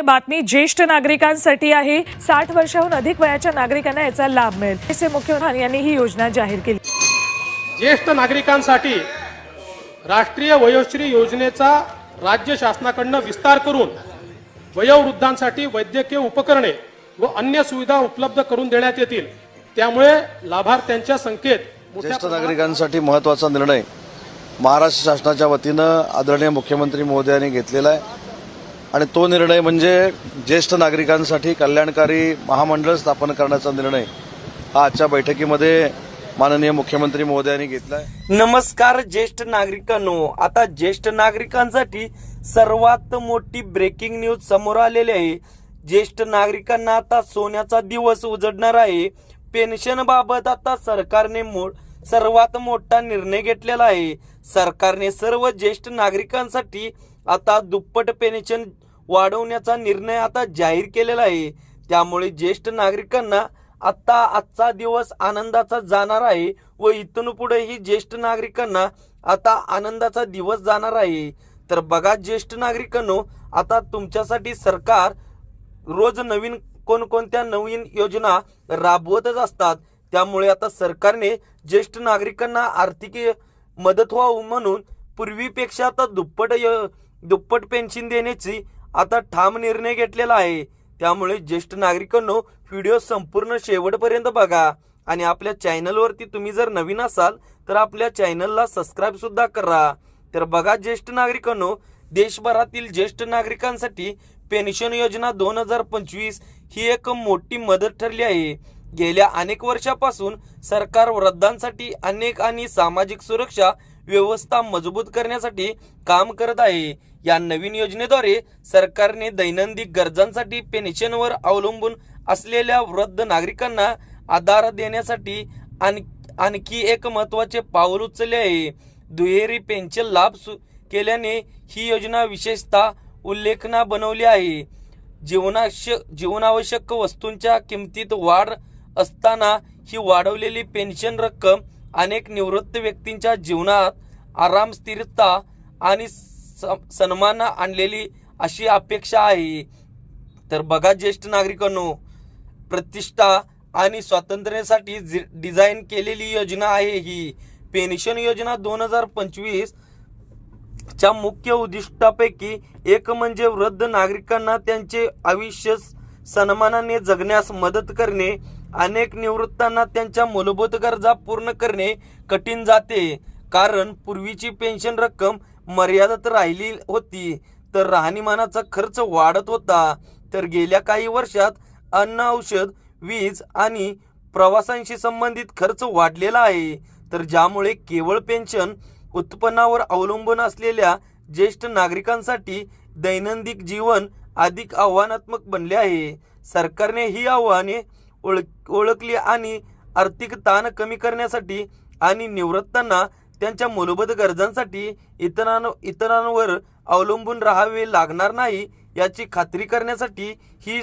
बातमी ज्येष्ठ नागरिकांसाठी आहे. साठ वर्षाहून अधिक वयाच्या नागरिकांना याचा लाभ मिळेल. असे मुख्यमंत्री यांनी ही योजना जाहीर केली. ज्येष्ठ नागरिकांसाठी राष्ट्रीय वयोश्री योजनेचा राज्य शासनाकडनं विस्तार करून वयोवृद्धांसाठी वैद्यकीय उपकरणे व अन्य सुविधा उपलब्ध करून देण्यात येतील. त्यामुळे लाभार्थ्यांच्या संख्येत ज्येष्ठ नागरिकांसाठी महत्त्वाचा निर्णय महाराष्ट्र शासनाच्या वतीनं आदरणीय मुख्यमंत्री महोदयांनी घेतलेला आहे. आणि तो निर्णय म्हणजे ज्येष्ठ नागरिकांसाठी कल्याणकारी महामंडळ स्थापन करण्याचा निर्णय हा आजच्या बैठकीमध्ये माननीय मुख्यमंत्री महोदयांनी घेतला आहे नमस्कार ज्येष्ठ नागरिकांनो. आता ज्येष्ठ नागरिकांसाठी सर्वात मोठी ब्रेकिंग न्यूज समोर आलेली आहे. ज्येष्ठ नागरिकांना आता सोन्याचा दिवस उजडणार आहे. पेन्शन बाबत आता सरकारने मो- सर्वात मोठा निर्णय घेतलेला आहे. सरकारने सर्व ज्येष्ठ नागरिकांसाठी आता दुप्पट पेन्शन वाढवण्याचा निर्णय आता जाहीर केलेला आहे. त्यामुळे ज्येष्ठ नागरिकांना आता आजचा दिवस आनंदाचा जाणार आहे व इथून पुढेही ज्येष्ठ नागरिकांना आता आनंदाचा दिवस जाणार आहे. तर बघा ज्येष्ठ नागरिकांनो आता तुमच्यासाठी सरकार रोज नवीन कोणकोणत्या नवीन योजना राबवतच असतात. त्यामुळे आता सरकारने ज्येष्ठ नागरिकांना आर्थिक मदत व्हावं म्हणून पूर्वीपेक्षा आता दुप्पट य- दुप्पट पेन्शन देण्याची आता ठाम निर्णय घेतलेला आहे. त्यामुळे ज्येष्ठ नागरिकांनो व्हिडिओ संपूर्ण शेवटपर्यंत बघा. आणि आपल्या चॅनलवरती तुम्ही जर नवीन असाल तर आपल्या चॅनलला सबस्क्राईब सुद्धा करा. तर बघा ज्येष्ठ नागरिकांनो देशभरातील ज्येष्ठ नागरिकांसाठी पेन्शन योजना दोन हजार पंचवीस ही एक मोठी मदत ठरली आहे. गेल्या अनेक वर्षापासून सरकार वृद्धांसाठी अनेक आणि सामाजिक सुरक्षा व्यवस्था मजबूत करण्यासाठी काम करत आहे. या नवीन योजनेद्वारे सरकारने दैनंदिन गरजांसाठी पेन्शनवर अवलंबून असलेल्या वृद्ध नागरिकांना आधार देण्यासाठी आण- आणखी एक महत्त्वाचे पाऊल उचलले आहे. दुहेरी पेन्शन लाभ सु- केल्याने ही योजना विशेषतः उल्लेखना बनवली आहे. जीवनाश्य जीवनावश्यक वस्तूंच्या किमतीत वाढ असताना ही वाढवलेली पेन्शन रक्कम अनेक निवृत्त व्यक्तींच्या जीवनात आराम स्थिरता आणि सन्मान आणलेली अशी अपेक्षा आहे. तर बघा ज्येष्ठ नागरिकांनो प्रतिष्ठा आणि स्वातंत्र्यासाठी जि- डिझाईन केलेली योजना आहे ही. पेन्शन योजना दोन हजार पंचवीस च्या मुख्य उद्दिष्टापैकी एक म्हणजे वृद्ध नागरिकांना त्यांचे आयुष्य सन्मानाने जगण्यास मदत करणे. अनेक निवृत्तांना त्यांच्या मूलभूत गरजा पूर्ण करणे कठीण जाते. कारण पूर्वीची पेन्शन रक्कम मर्यादा तर राहिली होती तर राहणीमानाचा खर्च वाढत होता. तर गेल्या काही वर्षात अन्न औषध वीज आणि प्रवासांशी संबंधित खर्च वाढलेला आहे. तर ज्यामुळे केवळ पेन्शन उत्पन्नावर अवलंबून असलेल्या ज्येष्ठ नागरिकांसाठी दैनंदिन जीवन अधिक आव्हानात्मक बनले आहे. सरकारने ही आव्हाने ओळख ओळखली आणि आर्थिक ताण कमी करण्यासाठी आणि निवृत्तांना त्यांच्या मूलभूत गरजांसाठी इतरां इतरांवर अवलंबून राहावे लागणार नाही याची खात्री करण्यासाठी ही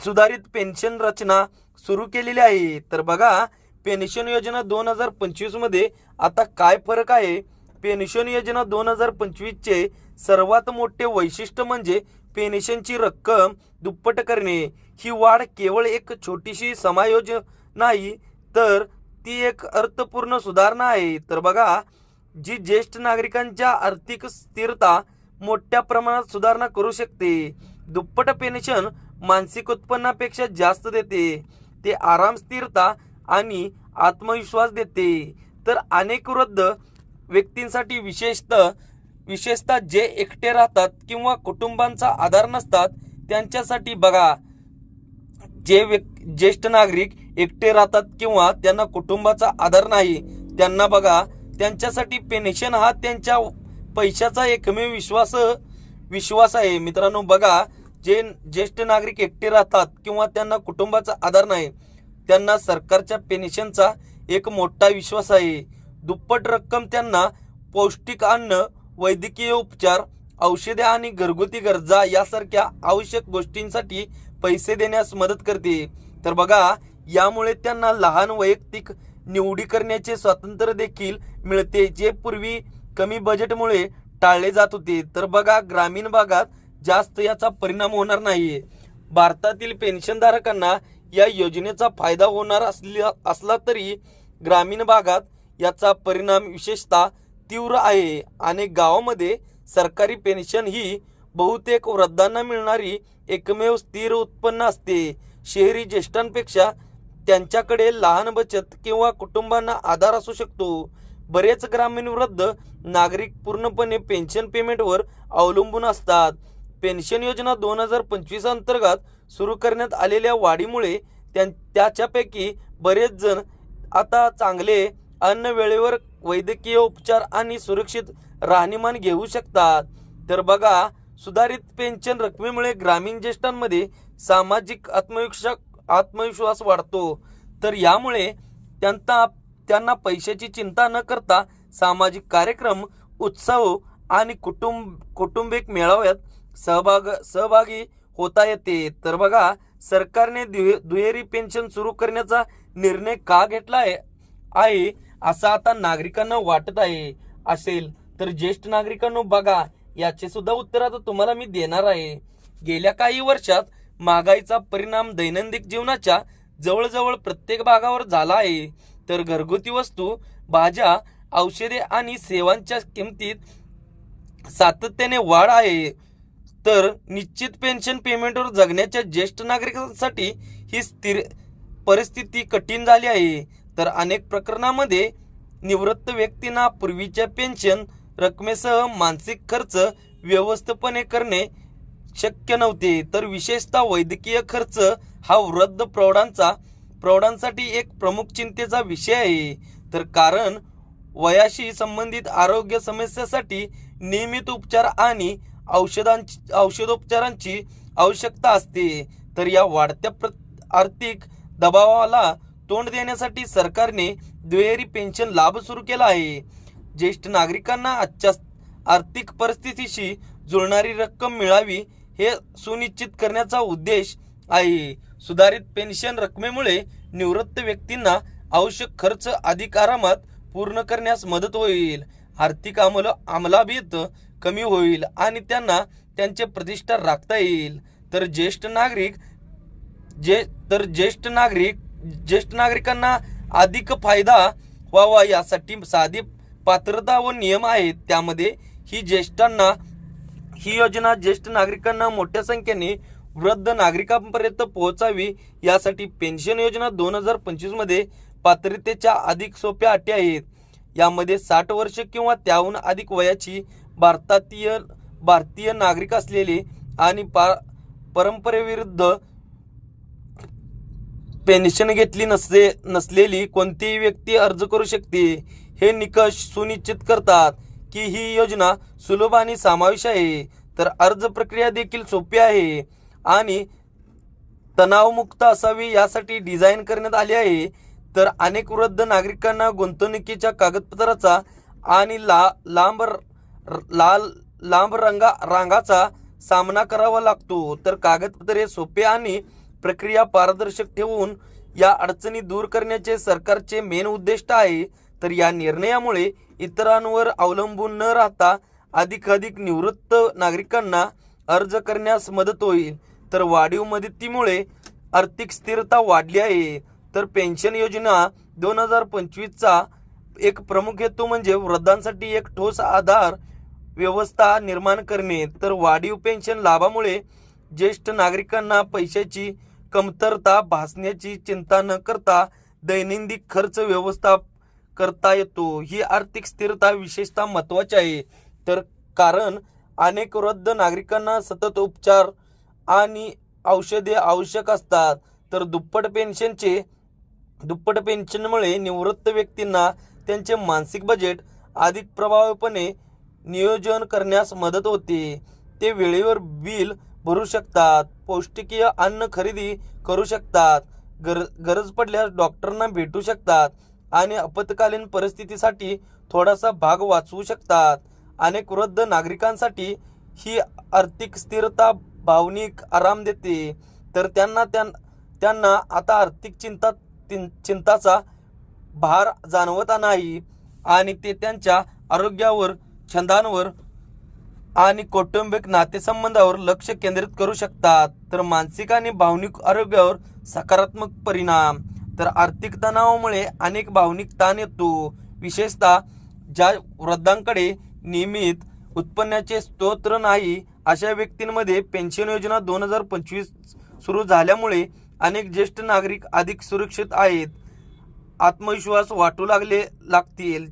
सुधारित पेन्शन रचना सुरू केलेली आहे. तर बघा पेन्शन योजना दोन हजार पंचवीसमध्ये आता काय फरक आहे? पेन्शन योजना दोन हजार पंचवीसचे सर्वात मोठे वैशिष्ट्य म्हणजे पेन्शनची रक्कम दुप्पट करणे. ही वाढ केवळ एक छोटीशी समायोजन नाही तर ती एक अर्थपूर्ण सुधारणा आहे. तर बघा जी ज्येष्ठ नागरिकांच्या आर्थिक स्थिरता मोठ्या प्रमाणात सुधारणा करू शकते. दुप्पट पेन्शन मानसिक उत्पन्नापेक्षा जास्त देते. ते आराम स्थिरता आणि आत्मविश्वास देते. तर अनेक वृद्ध व्यक्तींसाठी विशेषतः विशेषतः जे एकटे राहतात किंवा कुटुंबांचा आधार नसतात त्यांच्यासाठी बघा जे व्यक् ज्येष्ठ नागरिक एकटे राहतात किंवा त्यांना कुटुंबाचा आधार नाही त्यांना बघा त्यांच्यासाठी पेन्शन हा त्यांच्या पैशाचा एकमेव विश्वास विश्वास आहे. मित्रांनो बघा जे ज्येष्ठ नागरिक एकटे राहतात किंवा त्यांना कुटुंबाचा आधार नाही त्यांना सरकारच्या पेन्शनचा एक मोठा विश्वास आहे. दुप्पट रक्कम त्यांना पौष्टिक अन्न वैद्यकीय उपचार औषधे आणि घरगुती गरजा यासारख्या आवश्यक गोष्टींसाठी पैसे देण्यास मदत करते. तर बघा यामुळे त्यांना लहान वैयक्तिक निवडी करण्याचे स्वातंत्र्य देखील मिळते जे पूर्वी कमी बजेटमुळे टाळले जात होते. तर बघा ग्रामीण भागात जास्त याचा परिणाम होणार नाही भारतातील पेन्शनधारकांना या योजनेचा फायदा होणार असल्या असला तरी ग्रामीण भागात याचा परिणाम विशेषतः तीव्र आहे आणि गावामध्ये सरकारी पेन्शन ही बहुतेक वृद्धांना मिळणारी एकमेव स्थिर उत्पन्न असते. शहरी ज्येष्ठांपेक्षा त्यांच्याकडे लहान बचत किंवा कुटुंबांना आधार असू शकतो. बरेच ग्रामीण वृद्ध नागरिक पूर्णपणे पेन्शन पेमेंटवर अवलंबून असतात. पेन्शन योजना दोन हजार पंचवीस अंतर्गत सुरू करण्यात आलेल्या वाढीमुळे त्यां त्याच्यापैकी बरेच जण आता चांगले अन्न वेळेवर वैद्यकीय उपचार आणि सुरक्षित राहणीमान घेऊ शकतात. तर बघा सुधारित पेन्शन रकमेमुळे ग्रामीण ज्येष्ठांमध्ये सामाजिक आत्मविश्वास आत्मविश्वास वाढतो. तर यामुळे त्यांना त्यांना पैशाची चिंता न करता सामाजिक कार्यक्रम उत्सव आणि कुटुंब कौटुंबिक मेळाव्यात सहभाग सहभागी होता येते. तर बघा सरकारने दुहे- दुहेरी पेन्शन सुरू करण्याचा निर्णय का घेतला आहे? आहे असं आता नागरिकांना वाटत आहे. असेल तर ज्येष्ठ नागरिकांनो बघा याचे सुद्धा उत्तर आता तुम्हाला मी देणार आहे. गेल्या काही वर्षात महागाईचा परिणाम दैनंदिन जीवनाच्या जवळजवळ प्रत्येक भागावर झाला आहे. तर घरगुती वस्तू भाज्या औषधे आणि सेवांच्या किमतीत सातत्याने वाढ आहे. तर निश्चित पेन्शन पेमेंटवर जगण्याच्या ज्येष्ठ नागरिकांसाठी ही स्थिर परिस्थिती कठीण झाली आहे. तर अनेक प्रकरणामध्ये निवृत्त व्यक्तींना पूर्वीच्या पेन्शन रकमेसह मानसिक खर्च व्यवस्थापने करणे शक्य नव्हते तर विशेषतः वैद्यकीय खर्च हा वृद्ध प्रौढांचा प्रौढांसाठी एक प्रमुख चिंतेचा विषय आहे. तर कारण वयाशी संबंधित आरोग्य समस्यासाठी नियमित उपचार आणि औषधांची औषधोपचारांची आवश्यकता असते. तर या वाढत्या प्र आर्थिक दबावाला तोंड देण्यासाठी सरकारने दुहेरी पेन्शन लाभ सुरू केला आहे. ज्येष्ठ नागरिकांना आजच्या आर्थिक परिस्थितीशी जुळणारी रक्कम मिळावी हे सुनिश्चित करण्याचा उद्देश आहे. सुधारित पेन्शन रकमेमुळे निवृत्त व्यक्तींना आवश्यक खर्च अधिक आरामात पूर्ण करण्यास मदत होईल. आर्थिक अंमल अंमलाभीत कमी होईल आणि त्यांना त्यांचे प्रतिष्ठा राखता येईल. तर ज्येष्ठ नागरिक जे तर ज्येष्ठ नागरिक ज्येष्ठ नागरिकांना अधिक फायदा व्हावा यासाठी साधी पात्रता व नियम आहेत. त्यामध्ये ही ज्येष्ठांना ही योजना ज्येष्ठ नागरिकांना मोठ्या संख्येने वृद्ध नागरिकांपर्यंत पोहोचावी यासाठी पेन्शन योजना दोन हजार पंचवीसमध्ये पात्रतेच्या अधिक सोप्या अटी आहेत. यामध्ये साठ वर्ष किंवा त्याहून अधिक वयाची भारतातीय भारतीय नागरिक असलेले आणि पा परंपरेविरुद्ध पेन्शन घेतली नसले नसलेली कोणतीही व्यक्ती अर्ज करू शकते हे निकष सुनिश्चित करतात. की ही योजना सुलभ आणि समावेश आहे तर अर्ज प्रक्रिया देखील सोपी आहे आणि तणावमुक्त असावी यासाठी डिझाईन करण्यात आली आहे. तर अनेक वृद्ध नागरिकांना गुंतवणुकीच्या कागदपत्राचा आणि ला लांब लाल लांब रंगा रांगाचा सामना करावा लागतो. तर कागदपत्रे सोपे आणि प्रक्रिया पारदर्शक ठेवून या अडचणी दूर करण्याचे सरकारचे मेन उद्दिष्ट आहे. तर या निर्णयामुळे इतरांवर अवलंबून न राहता अधिकाधिक निवृत्त नागरिकांना अर्ज करण्यास मदत होईल. तर वाढीव मदतीमुळे आर्थिक स्थिरता वाढली आहे. तर पेन्शन योजना दोन हजार पंचवीसचा एक प्रमुख हेतू म्हणजे वृद्धांसाठी एक ठोस आधार व्यवस्था निर्माण करणे. तर वाढीव पेन्शन लाभामुळे ज्येष्ठ नागरिकांना पैशाची कमतरता भासण्याची चिंता न करता दैनंदिन खर्च व्यवस्था करता येतो. ही आर्थिक स्थिरता विशेषतः महत्वाची आहे. तर कारण अनेक वृद्ध नागरिकांना सतत उपचार आणि औषधे आवश्यक असतात. तर दुप्पट पेन्शनचे दुप्पट पेन्शनमुळे निवृत्त व्यक्तींना त्यांचे मानसिक बजेट अधिक प्रभावीपणे नियोजन करण्यास मदत होते. ते वेळेवर बिल भरू शकतात पौष्टिकीय अन्न खरेदी करू शकतात गर गरज पडल्यास डॉक्टरांना भेटू शकतात आणि आपत्कालीन परिस्थितीसाठी थोडासा भाग वाचवू शकतात. अनेक वृद्ध नागरिकांसाठी ही आर्थिक स्थिरता भावनिक आराम देते. तर त्यांना त्यां त्यांना आता आर्थिक चिंता चिंताचा भार जाणवत नाही आणि ते त्यांच्या आरोग्यावर छंदांवर आणि कौटुंबिक नातेसंबंधावर लक्ष केंद्रित करू शकतात. तर मानसिक आणि भावनिक आरोग्यावर सकारात्मक परिणाम तर आर्थिक तणावामुळे अनेक भावनिक ताण येतो. विशेषतः ज्या वृद्धांकडे नियमित उत्पन्नाचे स्तोत्र नाही अशा व्यक्तींमध्ये पेन्शन योजना दोन हजार पंचवीस सुरू झाल्यामुळे अनेक ज्येष्ठ नागरिक अधिक सुरक्षित आहेत. आत्मविश्वास वाटू लागले लागतील.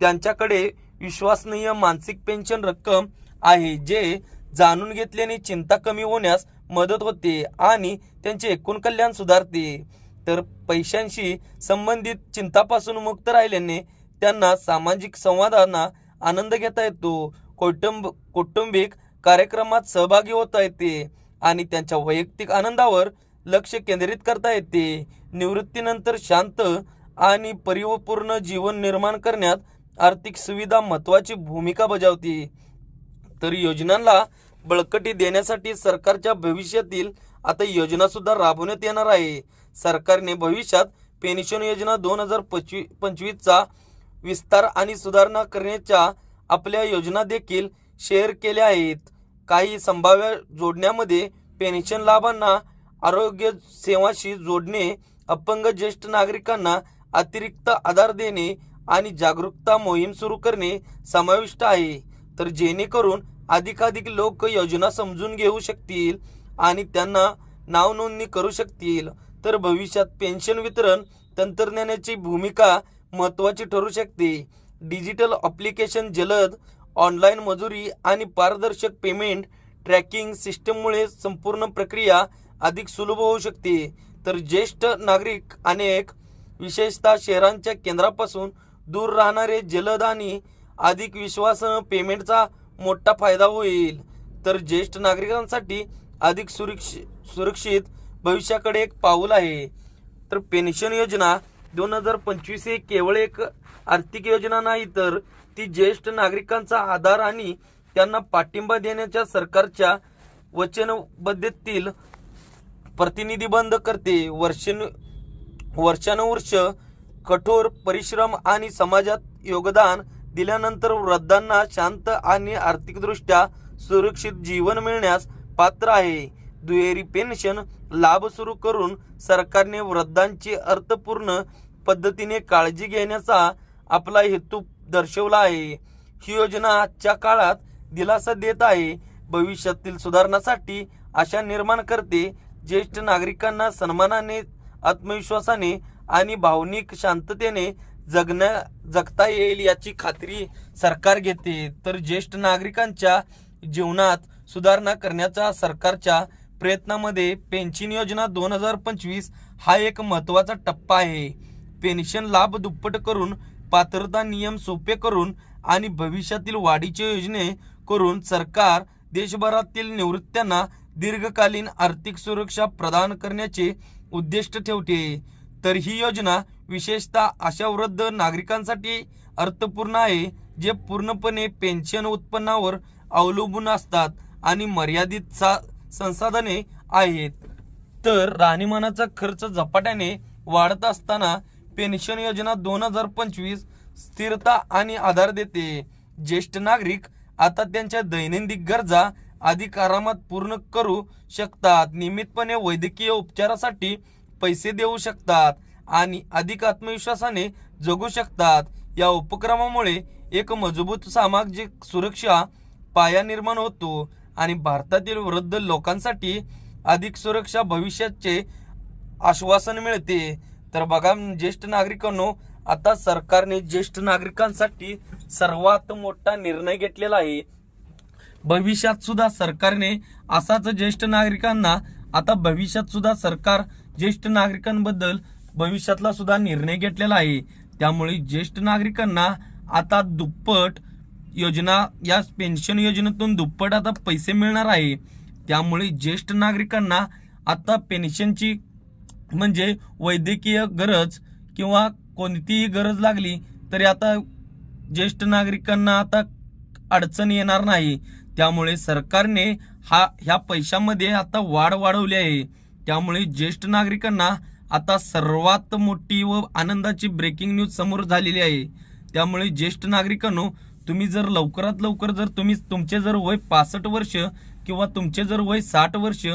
त्यांच्याकडे विश्वसनीय मानसिक पेन्शन रक्कम आहे जे जाणून घेतल्याने चिंता कमी होण्यास मदत होते आणि त्यांचे एकूण कल्याण सुधारते. तर पैशांशी संबंधित चिंतापासून मुक्त राहिल्याने त्यांना सामाजिक संवादांना आनंद घेता येतो. कौटुंब कौटुंबिक कार्यक्रमात सहभागी होता येते आणि त्यांच्या वैयक्तिक आनंदावर लक्ष केंद्रित करता येते. निवृत्तीनंतर शांत आणि परिपूर्ण जीवन निर्माण करण्यात आर्थिक सुविधा महत्वाची भूमिका बजावते. तर योजनांना बळकटी देण्यासाठी सरकारच्या भविष्यातील आता योजनासुद्धा राबवण्यात येणार आहे. सरकारने भविष्यात पेन्शन योजना दोन हजार पंचवी पंचवीसचा विस्तार आणि सुधारणा करण्याच्या आपल्या योजना देखील शेअर केल्या आहेत. काही संभाव्य जोडण्यामध्ये पेन्शन लाभांना आरोग्य सेवाशी जोडणे अपंग ज्येष्ठ नागरिकांना अतिरिक्त आधार देणे आणि जागरूकता मोहीम सुरू करणे समाविष्ट आहे. तर जेणेकरून अधिकाधिक लोक योजना समजून घेऊ शकतील आणि त्यांना नावनोंदणी करू शकतील. तर भविष्यात पेन्शन वितरण तंत्रज्ञानाची भूमिका महत्त्वाची ठरू शकते. डिजिटल अप्लिकेशन जलद ऑनलाईन मजुरी आणि पारदर्शक पेमेंट ट्रॅकिंग सिस्टममुळे संपूर्ण प्रक्रिया अधिक सुलभ होऊ शकते. तर ज्येष्ठ नागरिक अनेक विशेषतः शहरांच्या केंद्रापासून दूर राहणारे जलद आणि अधिक विश्वासानं पेमेंटचा मोठा फायदा होईल. तर ज्येष्ठ नागरिकांसाठी अधिक सुरक्षित सुरक्षित भविष्याकडे एक पाऊल आहे. तर पेन्शन योजना दोन हजार पंचवीस ही केवळ एक आर्थिक योजना नाही तर ती ज्येष्ठ नागरिकांचा आधार आणि त्यांना पाठिंबा देण्याच्या सरकारच्या वचनबद्धतेतील प्रतिनिधिबंध करते. वर्षन वर्षानुवर्ष कठोर परिश्रम आणि समाजात योगदान दिल्यानंतर वृद्धांना शांत आणि आर्थिकदृष्ट्या सुरक्षित जीवन मिळण्यास पात्र आहे. दुहेरी पेन्शन लाभ सुरू करून सरकारने वृद्धांची अर्थपूर्ण पद्धतीने काळजी घेण्याचा आपला हेतू दर्शवला आहे. ही योजना आजच्या काळात दिलासा देत आहे. भविष्यातील सुधारणासाठी आशा निर्माण करते. ज्येष्ठ नागरिकांना सन्मानाने आत्मविश्वासाने आणि भावनिक शांततेने जगण्या जगता येईल याची खात्री सरकार घेते. तर ज्येष्ठ नागरिकांच्या जीवनात सुधारणा करण्याचा सरकारच्या प्रयत्नामध्ये पेन्शन योजना दोन हजार पंचवीस हा एक महत्त्वाचा टप्पा आहे. पेन्शन लाभ दुप्पट करून पात्रता नियम सोपे करून आणि भविष्यातील वाढीचे योजने करून सरकार देशभरातील निवृत्त्यांना दीर्घकालीन आर्थिक सुरक्षा प्रदान करण्याचे उद्दिष्ट ठेवते. तर ही योजना विशेषतः अशा वृद्ध नागरिकांसाठी अर्थपूर्ण आहे जे पूर्णपणे पेन्शन उत्पन्नावर अवलंबून असतात आणि मर्यादित सा संसाधने आहेत. तर राहणीमानाचा खर्च झपाट्याने वाढत असताना पेन्शन योजना दोन हजार पंचवीस स्थिरता आणि आधार देते. ज्येष्ठ नागरिक आता त्यांच्या दैनंदिन गरजा अधिक आरामात पूर्ण करू शकतात. नियमितपणे वैद्यकीय उपचारासाठी पैसे देऊ शकतात आणि अधिक आत्मविश्वासाने जगू शकतात. या उपक्रमामुळे एक मजबूत सामाजिक सुरक्षा पाया निर्माण होतो. आणि भारतातील वृद्ध लोकांसाठी अधिक सुरक्षा भविष्याचे आश्वासन मिळते. तर बघा ज्येष्ठ नागरिकांनो आता सरकारने ज्येष्ठ नागरिकांसाठी सर्वात मोठा निर्णय घेतलेला आहे. भविष्यात सुद्धा सरकारने असाच ज्येष्ठ नागरिकांना आता भविष्यात सुद्धा सरकार ज्येष्ठ नागरिकांबद्दल भविष्यातला सुद्धा निर्णय घेतलेला आहे. त्यामुळे ज्येष्ठ नागरिकांना आता दुप्पट योजना या पेन्शन योजनेतून दुप्पट आता पैसे मिळणार आहे. त्यामुळे ज्येष्ठ नागरिकांना आता पेन्शनची म्हणजे वैद्यकीय गरज किंवा कोणतीही गरज लागली तरी आता ज्येष्ठ नागरिकांना आता अडचण येणार नाही. त्यामुळे सरकारने हा ह्या पैशामध्ये आता वाढ वाढवली आहे. त्यामुळे ज्येष्ठ नागरिकांना आता सर्वात मोठी व आनंदाची ब्रेकिंग न्यूज समोर झालेली आहे. त्यामुळे ज्येष्ठ नागरिकांनो तुम्ही जर लवकरात लवकर जर तुम्ही तुमचे जर वय पासष्ट वर्ष किंवा तुमचे जर वय साठ वर्ष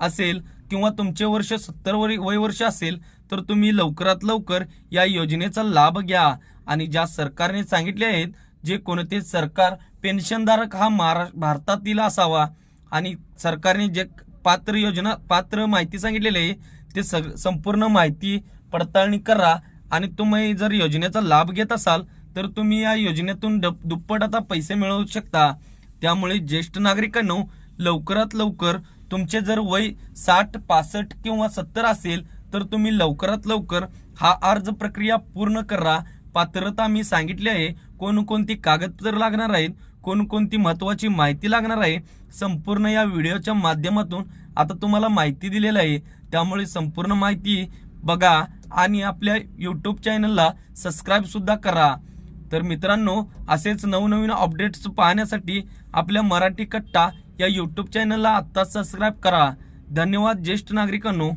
असेल किंवा तुमचे वर्ष सत्तर वय वय वर्ष असेल तर तुम्ही लवकरात लवकर या योजनेचा लाभ घ्या. आणि ज्या सरकारने सांगितले आहेत जे कोणते सरकार पेन्शनधारक हा महारा भारतातील असावा. आणि सरकारने जे पात्र योजना पात्र माहिती सांगितलेली आहे ते सग संपूर्ण माहिती पडताळणी करा. आणि तुम्ही जर योजनेचा लाभ घेत असाल तर तुम्ही या योजनेतून डप- दुप्पट आता पैसे मिळवू शकता. त्यामुळे ज्येष्ठ नागरिकांनो लवकरात लवकर तुमचे जर वय साठ पासष्ट किंवा सत्तर असेल तर तुम्ही लवकरात लवकर हा अर्ज प्रक्रिया पूर्ण करा. पात्रता मी सांगितली आहे. कोणकोणती कागदपत्र लागणार आहेत कोणकोणती महत्त्वाची माहिती लागणार आहे संपूर्ण या व्हिडिओच्या माध्यमातून आता तुम्हाला माहिती दिलेली आहे. त्यामुळे संपूर्ण माहिती बघा आणि आपल्या यूट्यूब चॅनलला सबस्क्राईबसुद्धा करा. तर मित्रांनो असेच नवनवीन अपडेट्स पाहण्यासाठी आपल्या मराठी कट्टा या यूट्यूब चॅनलला आत्ताच सबस्क्राईब करा. धन्यवाद ज्येष्ठ नागरिकांनो.